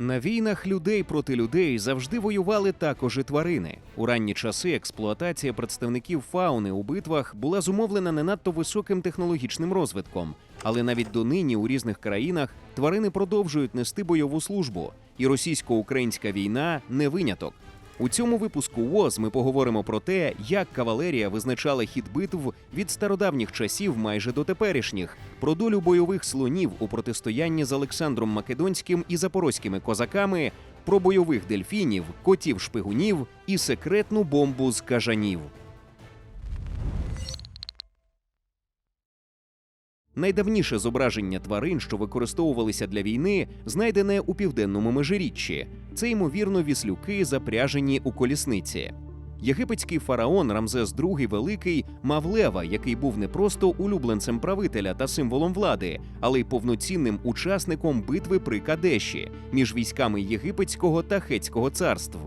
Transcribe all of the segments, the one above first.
На війнах людей проти людей завжди воювали також і тварини. У ранні часи експлуатація представників фауни у битвах була зумовлена не надто високим технологічним розвитком. Але навіть донині у різних країнах тварини продовжують нести бойову службу, і російсько-українська війна не виняток. У цьому випуску ВОЗ ми поговоримо про те, як кавалерія визначала хід битв від стародавніх часів майже до теперішніх, про долю бойових слонів у протистоянні з Олександром Македонським і запорозькими козаками, про бойових дельфінів, котів шпигунів і секретну бомбу з кажанів. Найдавніше зображення тварин, що використовувалися для війни, знайдене у південному межиріччі. Це ймовірно віслюки, запряжені у колісниці. Єгипетський фараон Рамзес II Великий мав лева, який був не просто улюбленцем правителя та символом влади, але й повноцінним учасником битви при Кадеші між військами єгипетського та хетського царств.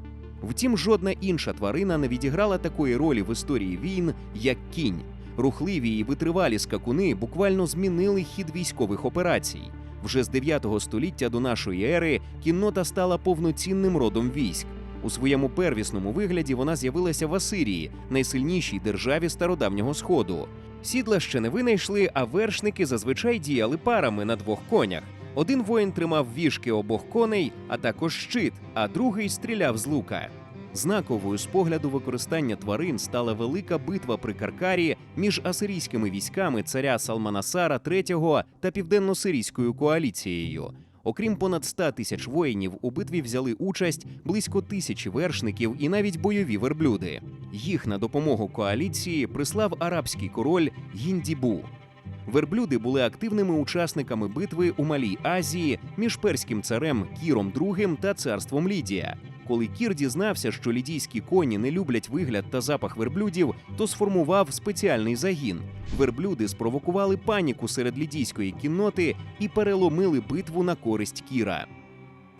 Втім, жодна інша тварина не відіграла такої ролі в історії війн, як кінь. Рухливі і витривалі скакуни буквально змінили хід військових операцій. Вже з 9 століття до нашої ери кіннота стала повноцінним родом військ. У своєму первісному вигляді вона з'явилася в Асирії, найсильнішій державі стародавнього сходу. Сідла ще не винайшли, а вершники зазвичай діяли парами на двох конях. Один воїн тримав віжки обох коней, а також щит, а другий стріляв з лука. Знаковою з погляду використання тварин стала велика битва при Каркарі між асирійськими військами царя Салманасара III та південно-сирійською коаліцією. Окрім понад 100 тисяч воїнів, у битві взяли участь близько тисячі вершників і навіть бойові верблюди. Їх на допомогу коаліції прислав арабський король Гіндібу. Верблюди були активними учасниками битви у Малій Азії між перським царем Кіром II та царством Лідія. Коли Кір дізнався, що лідійські коні не люблять вигляд та запах верблюдів, то сформував спеціальний загін. Верблюди спровокували паніку серед лідійської кінноти і переломили битву на користь Кіра.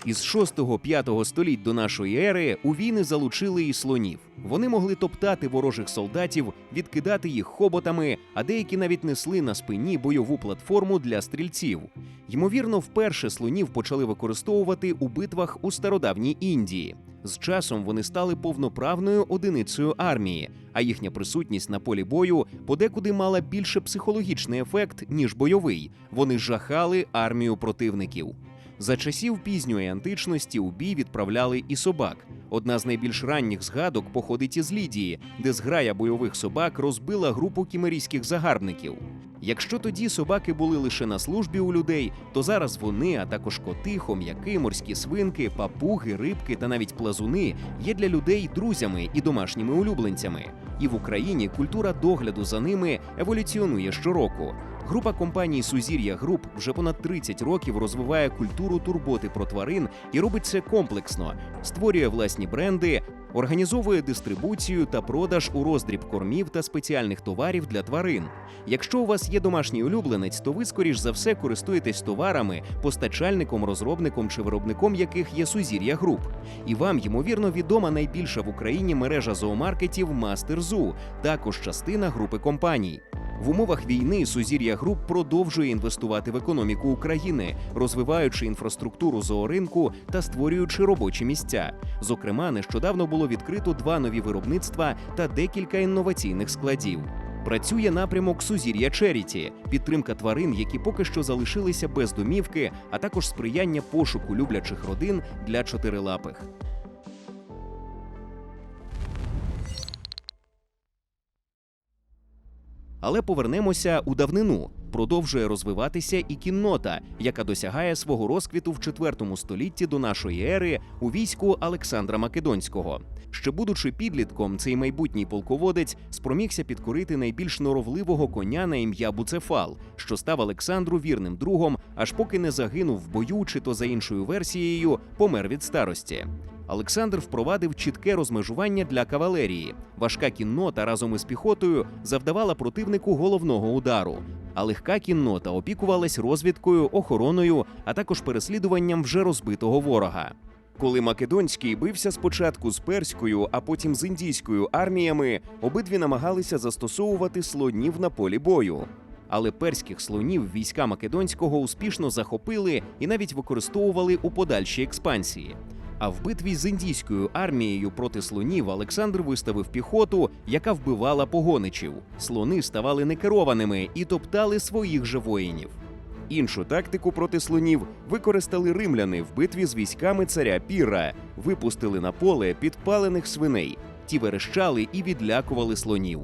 Із 6-5 століть до нашої ери у війни залучили і слонів. Вони могли топтати ворожих солдатів, відкидати їх хоботами, а деякі навіть несли на спині бойову платформу для стрільців. Ймовірно, вперше слонів почали використовувати у битвах у стародавній Індії. З часом вони стали повноправною одиницею армії, а їхня присутність на полі бою подекуди мала більше психологічний ефект ніж бойовий. Вони жахали армію противників. За часів пізньої античності у бій відправляли і собак. Одна з найбільш ранніх згадок походить із Лідії, де зграя бойових собак розбила групу кімерійських загарбників. Якщо тоді собаки були лише на службі у людей, то зараз вони, а також коти, хом'яки, морські свинки, папуги, рибки та навіть плазуни є для людей друзями і домашніми улюбленцями. І в Україні культура догляду за ними еволюціонує щороку. Група компаній Сузір'я Груп вже понад 30 років розвиває культуру турботи про тварин і робить це комплексно, створює власні бренди, організовує дистрибуцію та продаж у роздріб кормів та спеціальних товарів для тварин. Якщо у вас є домашній улюбленець, то ви скоріш за все користуєтесь товарами, постачальником, розробником чи виробником яких є Сузір'я Груп. І вам ймовірно відома найбільша в Україні мережа зоомаркетів Мастер Зу, також частина групи компаній. В умовах війни Сузір'я Груп продовжує інвестувати в економіку України, розвиваючи інфраструктуру зооринку та створюючи робочі місця. Зокрема, нещодавно було відкрито два нові виробництва та декілька інноваційних складів. Працює напрямок Сузір'я Черіті, підтримка тварин, які поки що залишилися без домівки, а також сприяння пошуку люблячих родин для чотирилапих. Але повернемося у давнину. Продовжує розвиватися і кіннота, яка досягає свого розквіту в IV столітті до нашої ери у війську Олександра Македонського. Ще будучи підлітком, цей майбутній полководець спромігся підкорити найбільш норовливого коня на ім'я Буцефал, що став Олександру вірним другом, аж поки не загинув в бою, чи то за іншою версією помер від старості. Олександр впровадив чітке розмежування для кавалерії. Важка кіннота разом із піхотою завдавала противнику головного удару. А легка кіннота опікувалась розвідкою, охороною, а також переслідуванням вже розбитого ворога. Коли Македонський бився спочатку з перською, а потім з індійською арміями, обидві намагалися застосовувати слонів на полі бою. але перських слонів війська Македонського успішно захопили і навіть використовували у подальшій експансії. А в битві з індійською армією проти слонів Олександр виставив піхоту, яка вбивала погоничів. Слони ставали некерованими і топтали своїх же воїнів. Іншу тактику проти слонів використали римляни в битві з військами царя Піра, випустили на поле підпалених свиней. Ті верещали і відлякували слонів.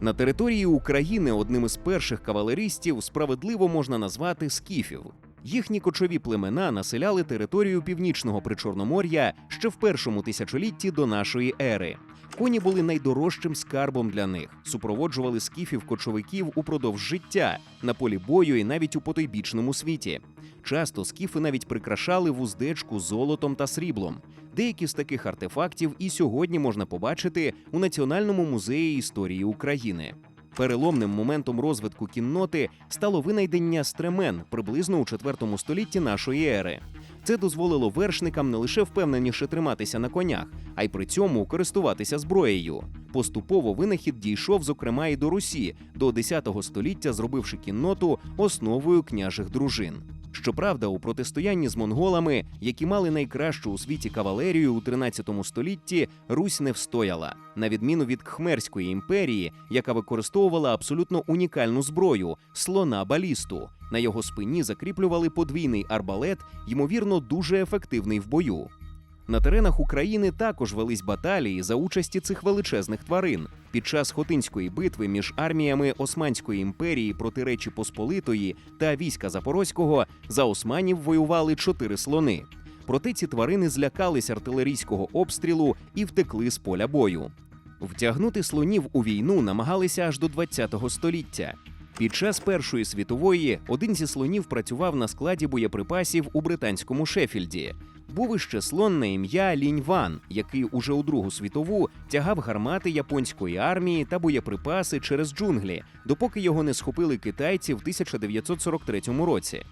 На території України одним із перших кавалеристів справедливо можна назвати скіфів. Їхні кочові племена населяли територію північного причорномор'я ще в першому тисячолітті до нашої ери. Коні були найдорожчим скарбом для них, супроводжували скіфів кочовиків упродовж життя на полі бою і навіть у потойбічному світі. Часто скіфи навіть прикрашали вуздечку золотом та сріблом. Деякі з таких артефактів і сьогодні можна побачити у Національному музеї історії України. Переломним моментом розвитку кінноти стало винайдення стремен приблизно у IV столітті нашої ери. Це дозволило вершникам не лише впевненіше триматися на конях, а й при цьому користуватися зброєю. Поступово винахід дійшов, зокрема, і до Русі, до 10 століття зробивши кінноту основою княжих дружин. Щоправда, у протистоянні з монголами, які мали найкращу у світі кавалерію у 13 столітті, Русь не встояла, на відміну від Кхмерської імперії, яка використовувала абсолютно унікальну зброю слона балісту. На його спині закріплювали подвійний арбалет, ймовірно, дуже ефективний в бою. На теренах України також велись баталії за участі цих величезних тварин. Під час Хотинської битви між арміями Османської імперії проти Речі Посполитої та війська Запорозького за османів воювали чотири слони. Проте ці тварини злякались артилерійського обстрілу і втекли з поля бою. Втягнути слонів у війну намагалися аж до ХХ століття. Під час Першої світової один зі слонів працював на складі боєприпасів у британському Шеффільді. Був іще слон на ім'я Лінь Ван, який уже у Другу світову тягав гармати японської армії та боєприпаси через джунглі, допоки його не схопили китайці в 1943 році.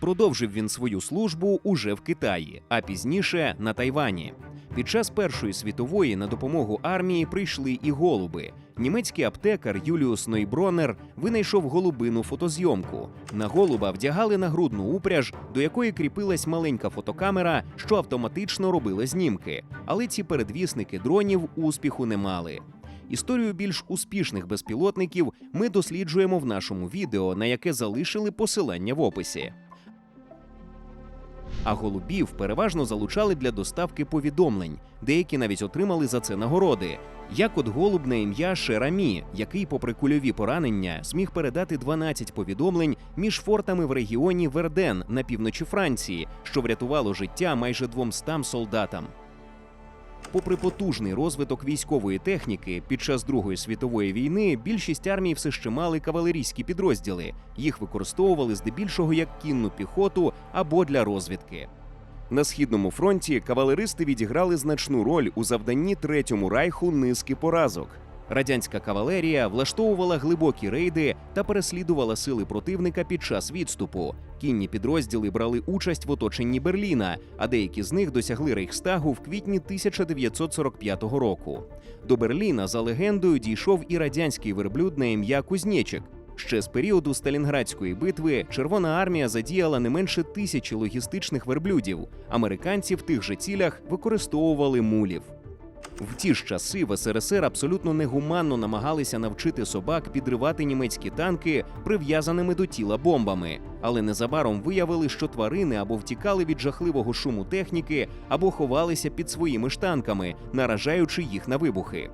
Продовжив він свою службу уже в Китаї, а пізніше на Тайвані. Під час Першої світової на допомогу армії прийшли і голуби. Німецький аптекар Юліус Нойбронер винайшов голубину фотозйомку. На голуба вдягали нагрудну упряж, до якої кріпилась маленька фотокамера, що автоматично робила знімки. Але ці передвісники дронів успіху не мали. Історію більш успішних безпілотників ми досліджуємо в нашому відео, на яке залишили посилання в описі. А голубів переважно залучали для доставки повідомлень. Деякі навіть отримали за це нагороди. Як от голуб на ім'я Шерамі, який, попри кульові поранення, зміг передати 12 повідомлень між фортами в регіоні Верден на півночі Франції, що врятувало життя майже 200 солдатам. Попри потужний розвиток військової техніки, під час Другої світової війни більшість армій все ще мали кавалерійські підрозділи. Їх використовували здебільшого як кінну піхоту або для розвідки. На східному фронті кавалеристи відіграли значну роль у завданні Третьому райху низки поразок. Радянська кавалерія влаштовувала глибокі рейди та переслідувала сили противника під час відступу. Кінні підрозділи брали участь в оточенні Берліна, а деякі з них досягли Рейхстагу в квітні 1945 року. До Берліна за легендою дійшов і радянський верблюд на ім'я Кузнєчик. Ще з періоду Сталінградської битви Червона армія задіяла не менше тисячі логістичних верблюдів. Американці в тих же цілях використовували мулів. В ті ж часи в СРСР абсолютно негуманно намагалися навчити собак підривати німецькі танки прив'язаними до тіла бомбами, але незабаром виявили, що тварини або втікали від жахливого шуму техніки, або ховалися під своїми штанками, наражаючи їх на вибухи.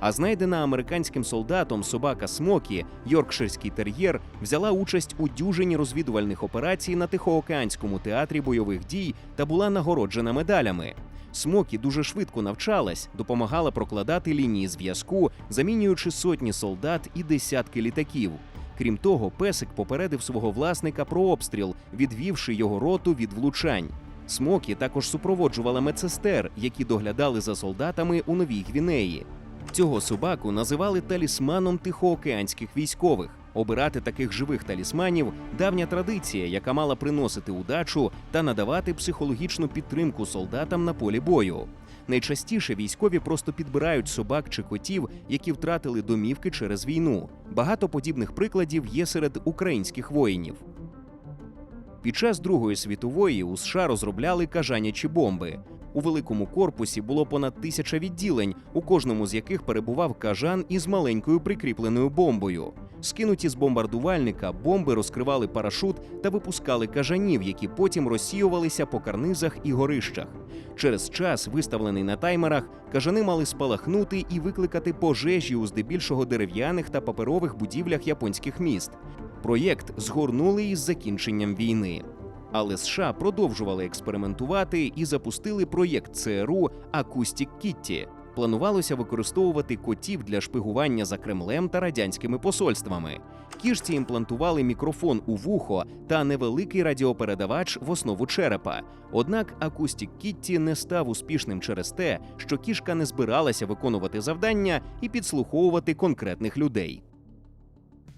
А знайдена американським солдатом собака Смокі, Йоркширський тер'єр, взяла участь у дюжині розвідувальних операцій на Тихоокеанському театрі бойових дій та була нагороджена медалями. Смокі дуже швидко навчалась, допомагала прокладати лінії зв'язку, замінюючи сотні солдат і десятки літаків. Крім того, песик попередив свого власника про обстріл, відвівши його роту від влучань. Смокі також супроводжувала медсестер, які доглядали за солдатами у Новій Гвінеї. Цього собаку називали талісманом тихоокеанських військових. Обирати таких живих талісманів давня традиція, яка мала приносити удачу та надавати психологічну підтримку солдатам на полі бою. Найчастіше військові просто підбирають собак чи котів, які втратили домівки через війну. Багато подібних прикладів є серед українських воїнів. Під час Другої світової у США розробляли кажанячі бомби. У великому корпусі було понад тисяча відділень, у кожному з яких перебував кажан із маленькою прикріпленою бомбою. Скинуті з бомбардувальника, бомби розкривали парашут та випускали кажанів, які потім розсіювалися по карнизах і горищах. Через час, виставлений на таймерах, кажани мали спалахнути і викликати пожежі у здебільшого дерев'яних та паперових будівлях японських міст. Проєкт згорнули із закінченням війни. Але США продовжували експериментувати і запустили проєкт ЦРУ Акустік Кітті. Планувалося використовувати котів для шпигування за Кремлем та радянськими посольствами. Кішці імплантували мікрофон у вухо та невеликий радіопередавач в основу черепа. Однак Акустік Кітті не став успішним через те, що кішка не збиралася виконувати завдання і підслуховувати конкретних людей.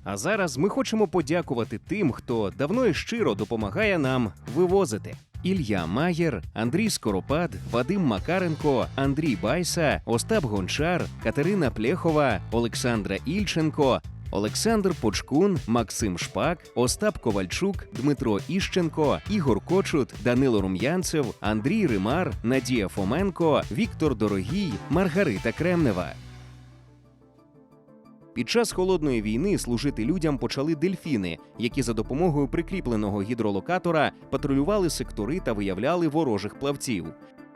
А зараз ми хочемо подякувати тим, хто давно і щиро допомагає нам вивозити. Ілля Маєр, Андрій Скоропад, Вадим Макаренко, Андрій Байса, Остап Гончар, Катерина Плєхова, Олександра Ільченко, Олександр Почкун, Максим Шпак, Остап Ковальчук, Дмитро Іщенко, Ігор Кочут, Данило Рум'янцев, Андрій Римар, Надія Фоменко, Віктор Дорогій, Маргарита Кремнева. Під час холодної війни служити людям почали дельфіни, які за допомогою прикріпленого гідролокатора патрулювали сектори та виявляли ворожих плавців.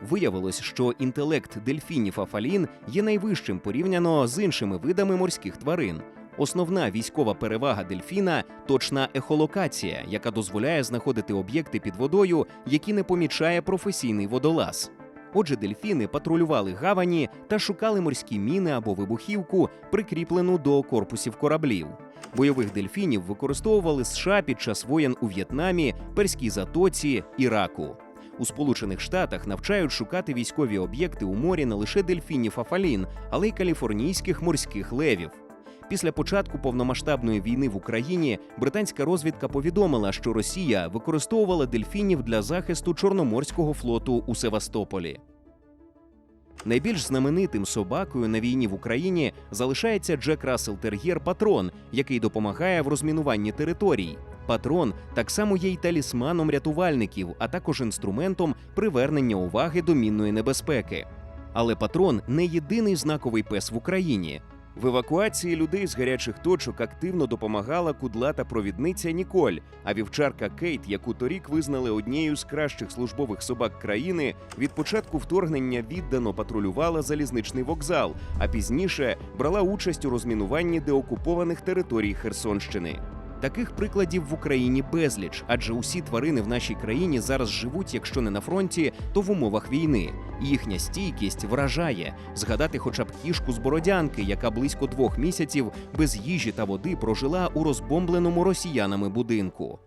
Виявилось, що інтелект дельфінів Афалін є найвищим порівняно з іншими видами морських тварин. Основна військова перевага дельфіна точна ехолокація, яка дозволяє знаходити об'єкти під водою, які не помічає професійний водолаз. Отже, дельфіни патрулювали гавані та шукали морські міни або вибухівку, прикріплену до корпусів кораблів. Бойових дельфінів використовували США під час воєн у В'єтнамі, Перській затоці, Іраку. У Сполучених Штатах навчають шукати військові об'єкти у морі не лише дельфінів Афалін, але й каліфорнійських морських левів. Після початку повномасштабної війни в Україні британська розвідка повідомила, що Росія використовувала дельфінів для захисту Чорноморського флоту у Севастополі. Найбільш знаменитим собакою на війні в Україні залишається Джек Рассел Тер'єр Патрон, який допомагає в розмінуванні територій. Патрон так само є й талісманом рятувальників, а також інструментом привернення уваги до мінної небезпеки. Але патрон не єдиний знаковий пес в Україні. В евакуації людей з гарячих точок активно допомагала кудлата провідниця Ніколь, а вівчарка Кейт, яку торік визнали однією з кращих службових собак країни, від початку вторгнення віддано патрулювала залізничний вокзал, а пізніше брала участь у розмінуванні деокупованих територій Херсонщини. Таких прикладів в Україні безліч, адже усі тварини в нашій країні зараз живуть, якщо не на фронті, то в умовах війни. Їхня стійкість вражає згадати хоча б кішку з бородянки, яка близько двох місяців без їжі та води прожила у розбомбленому росіянами будинку.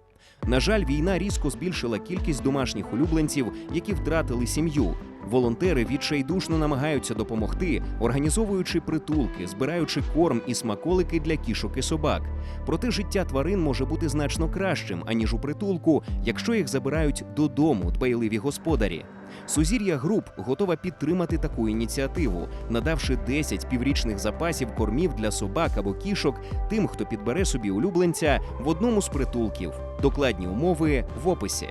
На жаль, війна різко збільшила кількість домашніх улюбленців, які втратили сім'ю. Волонтери відчайдушно намагаються допомогти, організовуючи притулки, збираючи корм і смаколики для кішок і собак. Проте життя тварин може бути значно кращим, аніж у притулку, якщо їх забирають додому дбайливі господарі. Сузір'я груп готова підтримати таку ініціативу, надавши 10 піврічних запасів кормів для собак або кішок тим, хто підбере собі улюбленця в одному з притулків. Докладні умови в описі.